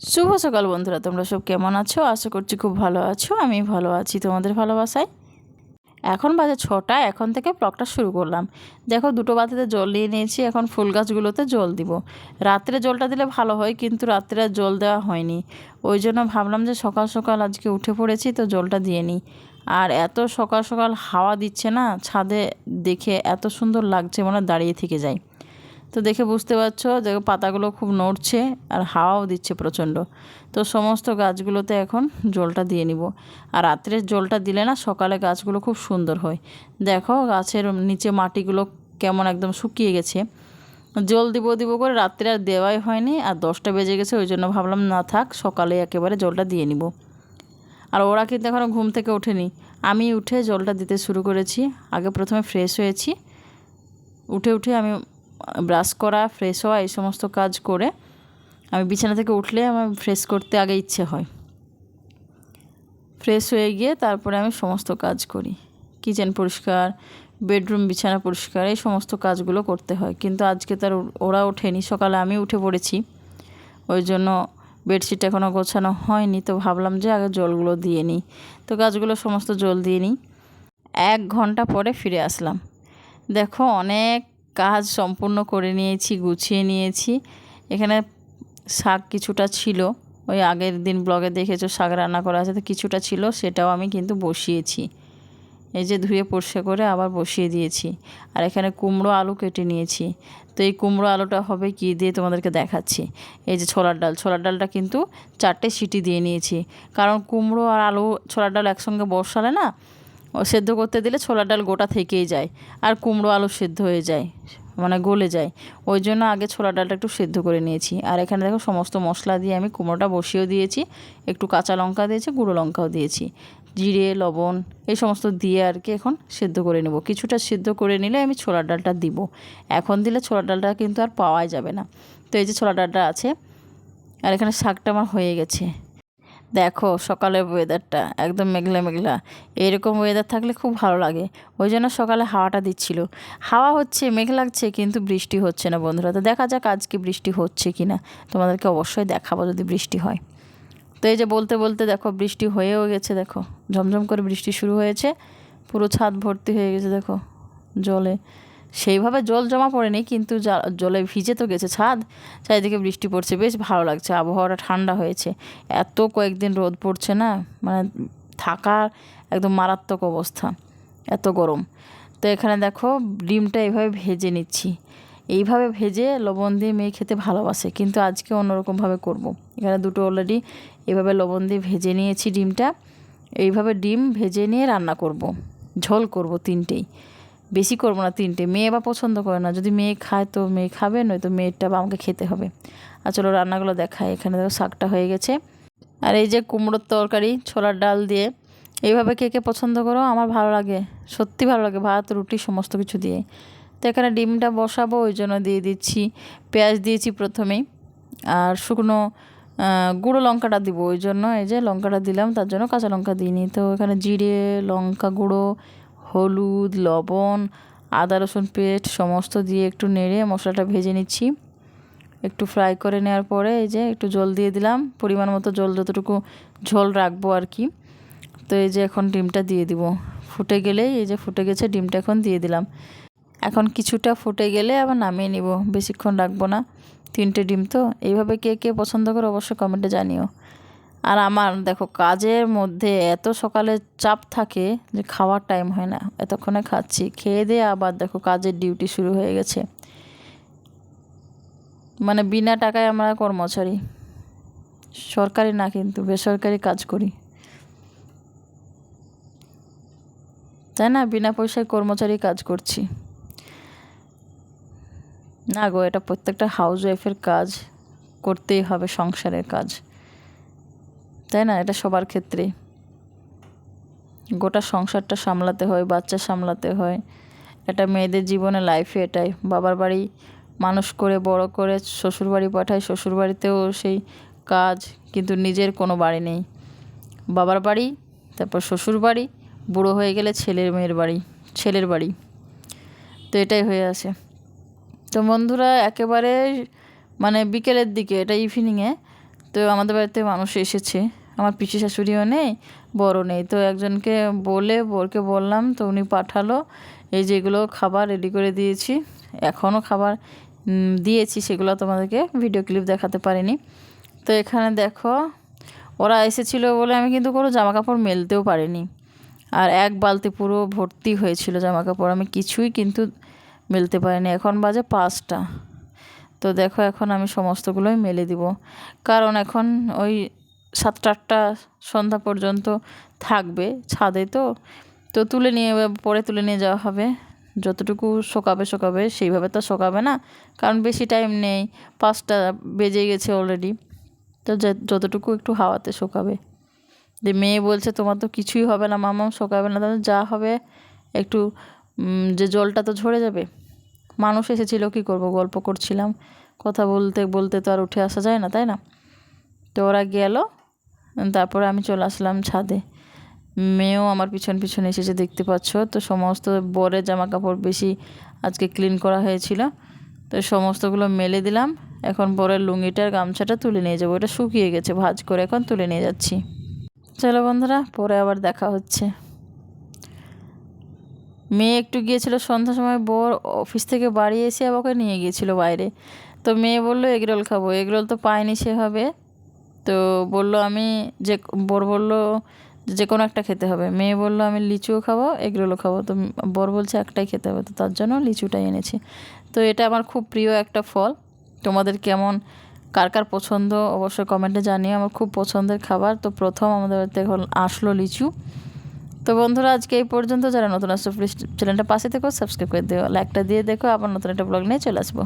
শুভ সকাল বন্ধুরা, তোমরা সব কেমন আছো? আশা করছি খুব ভালো আছো আমি ভালো আছি তোমাদের ভালোবাসায়। এখন বাজে ছটা, এখন থেকে ব্লগটা শুরু করলাম। দেখো, দুটো বাতিতে জল নিয়ে নিয়েছি, এখন ফুল গাছগুলোতে জল দিব। রাত্রে জলটা দিলে ভালো হয়, কিন্তু রাত্রে জল দেওয়া হয়নি। ওই জন্য ভাবলাম যে সকাল সকাল আজকে উঠে পড়েছি, তো জলটা দিয়ে নিই। আর এত সকাল সকাল হাওয়া দিচ্ছে না, ছাদে দেখে এত সুন্দর লাগছে, মনে দাঁড়িয়ে থেকে যায়। তো দেখে বুঝতে পারছ যে পাতাগুলো খুব নড়ছে আর হাওয়াও দিচ্ছে প্রচণ্ড। তো সমস্ত গাছগুলোতে এখন জলটা দিয়ে নিব। আর রাত্রে জলটা দিলে না সকালে গাছগুলো খুব সুন্দর হয়। দেখো গাছের নিচে মাটিগুলো কেমন একদম শুকিয়ে গেছে। জল দিব দিব করে রাত্রে আর দেওয়াই হয়নি আর দশটা বেজে গেছে, ওই জন্য ভাবলাম না থাক, সকালে একেবারে জলটা দিয়ে নিব। আর ওরা কিন্তু এখনও ঘুম থেকে ওঠেনি। আমি উঠে জলটা দিতে শুরু করেছি। আগে প্রথমে ফ্রেশ হয়েছি। উঠে উঠে আমি ব্রাশ করা ফ্রেশ হওয়া, এই সমস্ত কাজ করে আমি বিছানা থেকে উঠলে আমার ফ্রেশ করতে আগে ইচ্ছে হয়। ফ্রেশ হয়ে গিয়ে তারপরে আমি সমস্ত কাজ করি। কিচেন পরিষ্কার বেডরুম বিছানা পরিষ্কার, এই সমস্ত কাজগুলো করতে হয়। কিন্তু আজকে তার ওরা ওঠেনি, সকালে আমি উঠে পড়েছি। ওই জন্য বেডশিট এখনও গোছানো হয়নি, তো ভাবলাম যে আগে জলগুলো দিয়ে নিই। তো গাছগুলো সমস্ত জল দিয়ে নিই। এক ঘণ্টা পরে ফিরে আসলাম। দেখো অনেক কাজ সম্পূর্ণ করে নিয়েছি, গুছিয়ে নিয়েছি। এখানে শাক কিছুটা ছিল। ওই আগের দিন ব্লগে দেখেছ শাক রান্না করা আছে, তো কিছুটা ছিল, সেটাও আমি কিন্তু বসিয়েছি। এই যে ধুয়ে পরিষ্কার করে আবার বসিয়ে দিয়েছি। আর এখানে কুমড়ো আলু কেটে নিয়েছি। তো এই কুমড়ো আলুটা হবে কি দিয়ে তোমাদেরকে দেখাচ্ছি। এই যে ছোলার ডাল, ছোলার ডালটা কিন্তু চারটে সিটি দিয়ে নিয়েছি। কারণ কুমড়ো আর আলু, ছোলার ডাল একসঙ্গে বসালে না সেদ্ধ করতে দিলে ছোলার ডাল গোটা থেকেই যায় আর কুমড়ো আলু সেদ্ধ হয়ে যায় মানে গলে যায়। ওই জন্য আগে ছোলা ডালটা একটু সেদ্ধ করে নিয়েছি। আর এখানে দেখো সমস্ত মশলা দিয়ে আমি কুমড়োটা বসিয়েও দিয়েছি, একটু কাঁচা লঙ্কা দিয়েছি, গুঁড়ো লঙ্কাও দিয়েছি। জিরে, লবণ, এই সমস্ত দিয়ে আর কি এখন সেদ্ধ করে নেব। কিছুটা সেদ্ধ করে নিলে আমি ছোলার ডালটা দিব। এখন দিলে ছোলার ডালটা কিন্তু আর পাওয়াই যাবে না। তো এই যে ছোলার ডালটা আছে, আর এখানে শাকটা আমার হয়ে গেছে। দেখো সকালের ওয়েদারটা একদম মেঘলা মেঘলা। এরকম ওয়েদার থাকলে খুব ভালো লাগে। ওই জন্য সকালে হাওয়াটা দিচ্ছিল। হাওয়া হচ্ছে, মেঘ লাগছে, কিন্তু বৃষ্টি হচ্ছে না বন্ধুরা। তো দেখা যাক আজকে বৃষ্টি হচ্ছে কি না তোমাদেরকে অবশ্যই দেখাবো যদি বৃষ্টি হয়। তো এই যে বলতে বলতে দেখো, বৃষ্টি হয়েও গেছে, দেখো। ঝমঝম করে বৃষ্টি শুরু হয়েছে। পুরো ছাদ ভর্তি হয়ে গেছে, দেখো। জলে। সেইভাবে জল জমা পড়েনি, কিন্তু জলে ভিজে তো গেছে ছাদ। চারিদিকে বৃষ্টি পড়ছে, বেশ ভালো লাগছে, আবহাওয়াটা ঠান্ডা হয়েছে। এত কয়েকদিন রোদ পড়ছে না মানে থাকার একদম মারাত্মক অবস্থা, এত গরম। তো এখানে দেখো, ডিমটা এইভাবে ভেজে নিচ্ছি। এইভাবে ভেজে লবণ দিয়ে মেয়ে খেতে ভালোবাসে, কিন্তু আজকে অন্যরকমভাবে করব। এখানে দুটো অলরেডি এইভাবে লবণ দিয়ে ভেজে নিয়েছি ডিমটা। এইভাবে ডিম ভেজে নিয়ে রান্না করব। ঝোল করব তিনটেই। বেশি করব না তিনটে। মেয়ে বা পছন্দ করে না। যদি মেয়ে খায় তো মেয়ে খাবে, নয়তো মেয়েরটা বা আমাকে খেতে হবে। আর চলো রান্নাগুলো দেখায় এখানে দেখো শাকটা হয়ে গেছে। আর এই যে কুমড়োর তরকারি, ছোলার ডাল দিয়ে। এইভাবে কে কে পছন্দ করো? আমার ভালো লাগে। সত্যি ভালো লাগে। ভাত, রুটি, সমস্ত কিছু দিয়ে। তো এখানে ডিমটা বসাবো, ওই জন্য দিয়ে দিচ্ছি পেঁয়াজ দিয়েছি প্রথমেই আর শুকনো গুঁড়ো লঙ্কাটা দিব। ওই জন্য এই যে লঙ্কাটা দিলাম, তার জন্য কাঁচা লঙ্কা দিইনি। তো এখানে জিরে, লঙ্কা গুঁড়ো হলুদ, লবণ, আদা, রসুন পেস্ট সমস্ত দিয়ে একটু নেড়ে মশলাটা ভেজে নিচ্ছি। একটু ফ্রাই করে নেওয়ার পরে এই যে একটু জল দিয়ে দিলাম। পরিমাণ মতো জল যতটুকু ঝোল রাখব আর কি। তো এই যে এখন ডিমটা দিয়ে দিব। ফুটে গেলেই এই যে ফুটে গেছে, ডিমটা এখন দিয়ে দিলাম। এখন কিছুটা ফুটে গেলে আবার নামিয়ে নিব। বেশিক্ষণ রাখব না। তিনটে ডিম তো। এইভাবে কে কে পছন্দ করে অবশ্যই কমেন্টে জানিও। আর আমার, দেখো, কাজের মধ্যে এত সকালে চাপ থাকে যে খাওয়ার টাইম হয় না। এতক্ষণে খাচ্ছি, খেয়ে দিয়ে আবার দেখো কাজের ডিউটি শুরু হয়ে গেছে। মানে বিনা টাকায় আমরা কর্মচারী। সরকারি না কিন্তু, বেসরকারি কাজ করি। তাই না? বিনা পয়সায় কর্মচারী কাজ করছি। না গো, এটা প্রত্যেকটা হাউস ওয়াইফের কাজ করতেই হবে, সংসারের কাজ। তাই না? এটা সবার ক্ষেত্রে গোটা সংসারটা সামলাতে হয়, বাচ্চা সামলাতে হয়। এটা মেয়েদের জীবনে লাইফে এটাই। বাবার বাড়ি মানুষ করে, বড় করে, শ্বশুরবাড়ি পাঠায়, শ্বশুরবাড়িতেও সেই কাজ, কিন্তু নিজের কোনো বাড়ি নেই। বাবার বাড়ি, তারপর শ্বশুর বাড়ি বুড়ো হয়ে গেলে ছেলের মেয়ের বাড়ি, ছেলের বাড়ি। তো এটাই হয়ে আছে। তো বন্ধুরা, একেবারে মানে বিকেলের দিকে, এটা ইভিনিংয়ে তো আমাদের বাড়িতে মানুষ এসেছে। আমার পিসি শাশুড়িও নেই বড় নেই। তো একজনকে বলে, বোরকে বললাম, তো উনি পাঠালো। এই যেগুলো খাবার রেডি করে দিয়েছি। এখনও খাবার দিয়েছি, সেগুলো তোমাদেরকে ভিডিও ক্লিপ দেখাতে পারিনি। তো এখানে দেখো, ওরা এসেছিল বলে আমি কিন্তু কোনো জামা কাপড় মেলতেও পারিনি। আর এক বালতি পুরো ভর্তি হয়েছিল জামা কাপড় আমি কিছুই কিন্তু মেলতে পারিনি। এখন বাজে পাঁচটা। তো দেখো, এখন আমি সমস্তগুলোই মেলে দিব। কারণ এখন ওই সাতটা আটটা সন্ধ্যা পর্যন্ত থাকবে ছাদে তো। তো তুলে নিয়ে পরে তুলে নিয়ে যাওয়া হবে। যতটুকু শোকাবে শোকাবে, সেইভাবে তো শোকাবে না, কারণ বেশি টাইম নেই, পাঁচটা বেজে গেছে অলরেডি তো যতটুকু একটু হাওয়াতে শোকাবে। যে মেয়ে বলছে, তোমার তো কিছুই হবে না মামাও শোকাবে না, তাহলে যা হবে। একটু যে জলটা তো ঝরে যাবে। মানুষ এসেছিল, কী করব, গল্প করছিলাম। কথা বলতে বলতে তো আর উঠে আসা যায় না, তাই না? তো ওরা গেল তারপরে আমি চলে আসলাম ছাদে। মেয়েও আমার পিছন পিছন এসেছে, দেখতে পাচ্ছ? তো সমস্ত বরের জামা কাপড় বেশি আজকে ক্লিন করা হয়েছিল। তো সমস্তগুলো মেলে দিলাম। এখন বরের লুঙ্গিটার গামছাটা তুলে নিয়ে যাব। এটা শুকিয়ে গেছে, ভাজ করে এখন তুলে নিয়ে যাচ্ছি। চলো বন্ধুরা, পরে আবার দেখা হচ্ছে। মেয়ে একটু গিয়েছিল সন্ধ্যার সময়, বর অফিস থেকে বাড়ি এসে ওকে নিয়ে গিয়েছিল বাইরে। তো মেয়ে বলল, এগরোল খাব। এগরোল তো পায়নি সেভাবে। তো বলল, আমি যে বর বলল যে কোনো একটা খেতে হবে। মেয়ে বলল, আমি লিচুও খাব, এগরোলও খাব। তো বর বলছে, একটাই খেতে হবে। তো তার জন্য লিচুটাই এনেছি। তো এটা আমার খুব প্রিয় একটা ফল। তোমাদের কেমন, কার কার পছন্দ অবশ্যই কমেন্টে জানিয়ে আমার খুব পছন্দের খাবার। তো প্রথম আমাদের বাড়িতে এখন আসলো লিচু। তো বন্ধুরা, আজকে এই পর্যন্ত। যারা নতুন আসছো প্লিজ চ্যানেলটা পাশে থেকো সাবস্ক্রাইব করে দিও। লাইকটা দিয়ে দেখো, আবার নতুন একটা ব্লগ নিয়ে চলে আসব।